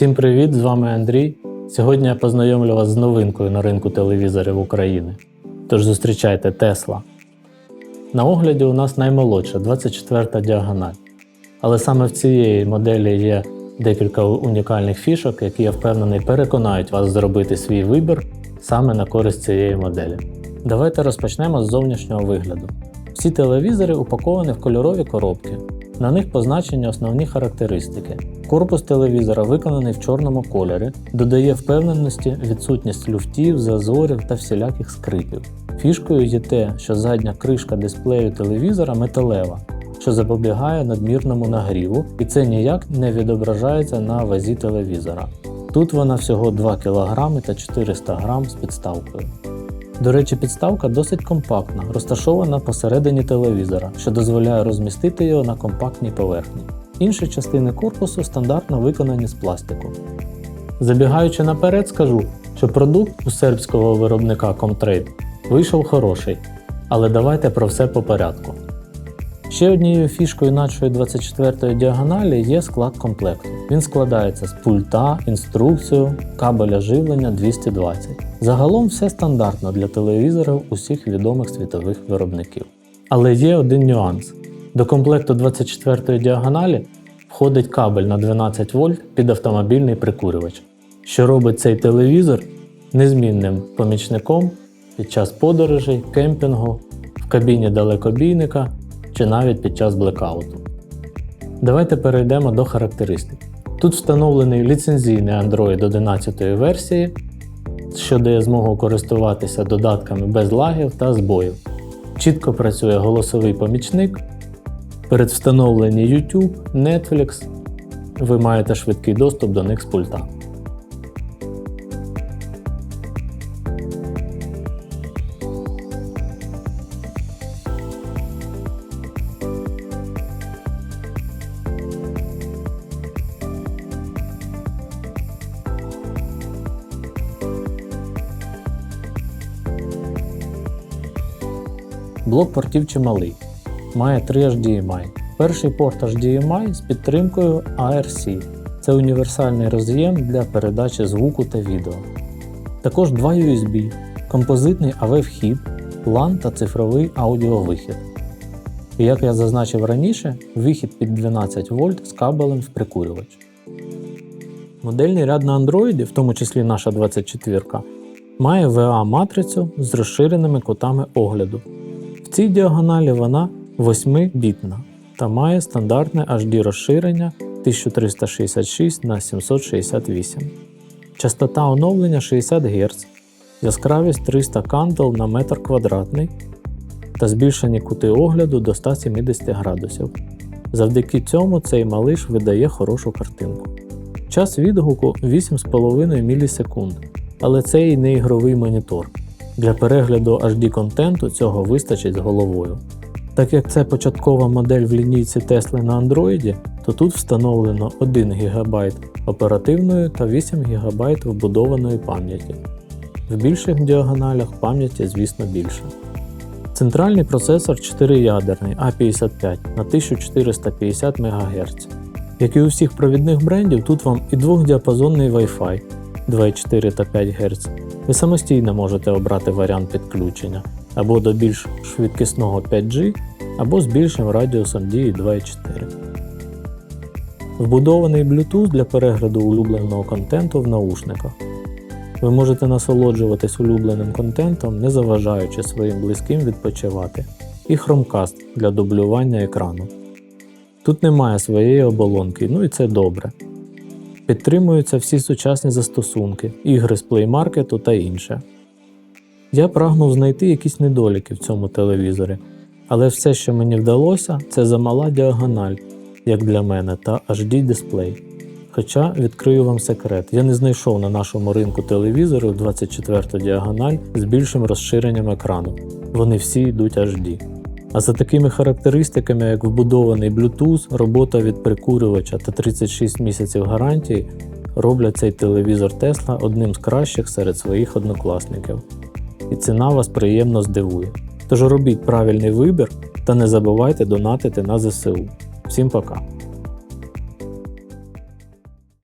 Всім привіт! З вами Андрій. Сьогодні я познайомлю вас з новинкою на ринку телевізорів України. Тож зустрічайте Тесла. На огляді у нас наймолодша 24 діагональ. Але саме в цієї моделі є декілька унікальних фішок, які я впевнений переконають вас зробити свій вибір саме на користь цієї моделі. Давайте розпочнемо з зовнішнього вигляду. Всі телевізори упаковані в кольорові коробки. На них позначені основні характеристики. Корпус телевізора виконаний в чорному кольорі, додає впевненості відсутність люфтів, зазорів та всіляких скрипів. Фішкою є те, що задня кришка дисплею телевізора металева, що запобігає надмірному нагріву, і це ніяк не відображається на вазі телевізора. Тут вона всього 2 кг та 400 г з підставкою. До речі, підставка досить компактна, розташована посередині телевізора, що дозволяє розмістити його на компактній поверхні. Інші частини корпусу стандартно виконані з пластику. Забігаючи наперед, скажу, що продукт у сербського виробника Comtrade вийшов хороший, але давайте про все по порядку. Ще однією фішкою нашої 24-ї діагоналі є склад комплекту. Він складається з пульта, інструкцію, кабеля живлення 220. Загалом все стандартно для телевізорів усіх відомих світових виробників. Але є один нюанс: до комплекту 24-ї діагоналі входить кабель на 12 вольт під автомобільний прикурювач, що робить цей телевізор незмінним помічником під час подорожей, кемпінгу, в кабіні далекобійника чи навіть під час блекауту. Давайте перейдемо до характеристик. Тут встановлений ліцензійний Android 11 версії, що дає змогу користуватися додатками без лагів та збоїв. Чітко працює голосовий помічник. Передвстановлені YouTube, Netflix. Ви маєте швидкий доступ до них з пульта. Блок портів чималий. Має 3 HDMI. Перший порт HDMI з підтримкою ARC. Це універсальний роз'єм для передачі звуку та відео. Також два USB, композитний AV-вхід, LAN та цифровий аудіовихід. І як я зазначив раніше, вихід під 12 вольт з кабелем в прикурювач. Модельний ряд на Android, в тому числі наша 24, має VA-матрицю з розширеними кутами огляду. Цій діагоналі вона 8-бітна та має стандартне HD розширення 1366 на 768. Частота оновлення 60 Гц, яскравість 300 кандел на метр квадратний та збільшені кути огляду до 170 градусів. Завдяки цьому цей малиш видає хорошу картинку. Час відгуку 8,5 мілісекунд, але це і не ігровий монітор. Для перегляду HD контенту цього вистачить з головою. Так як це початкова модель в лінійці Tesla на Android, то тут встановлено 1 ГБ оперативної та 8 ГБ вбудованої пам'яті. В більших діагоналях пам'яті, звісно, більше. Центральний процесор 4-ядерний A55 на 1450 МГц. Як і у всіх провідних брендів, тут вам і двохдіапазонний Wi-Fi 2,4 та 5 Гц. Ви самостійно можете обрати варіант підключення або до більш швидкісного 5G, або з більшим радіусом дії 2,4. Вбудований Bluetooth для перегляду улюбленого контенту в наушниках. Ви можете насолоджуватись улюбленим контентом, не заважаючи своїм близьким відпочивати, і Chromecast для дублювання екрану. Тут немає своєї оболонки, ну і це добре. Підтримуються всі сучасні застосунки, ігри з Market та інше. Я прагнув знайти якісь недоліки в цьому телевізорі, але все, що мені вдалося, це замала діагональ, як для мене, та HD дисплей. Хоча відкрию вам секрет, я не знайшов на нашому ринку телевізорів 24 діагональ з більшим розширенням екрану. Вони всі йдуть HD. А за такими характеристиками, як вбудований Bluetooth, робота від прикурювача та 36 місяців гарантії, роблять цей телевізор Tesla одним з кращих серед своїх однокласників. І ціна вас приємно здивує. Тож робіть правильний вибір та не забувайте донатити на ЗСУ. Всім пока!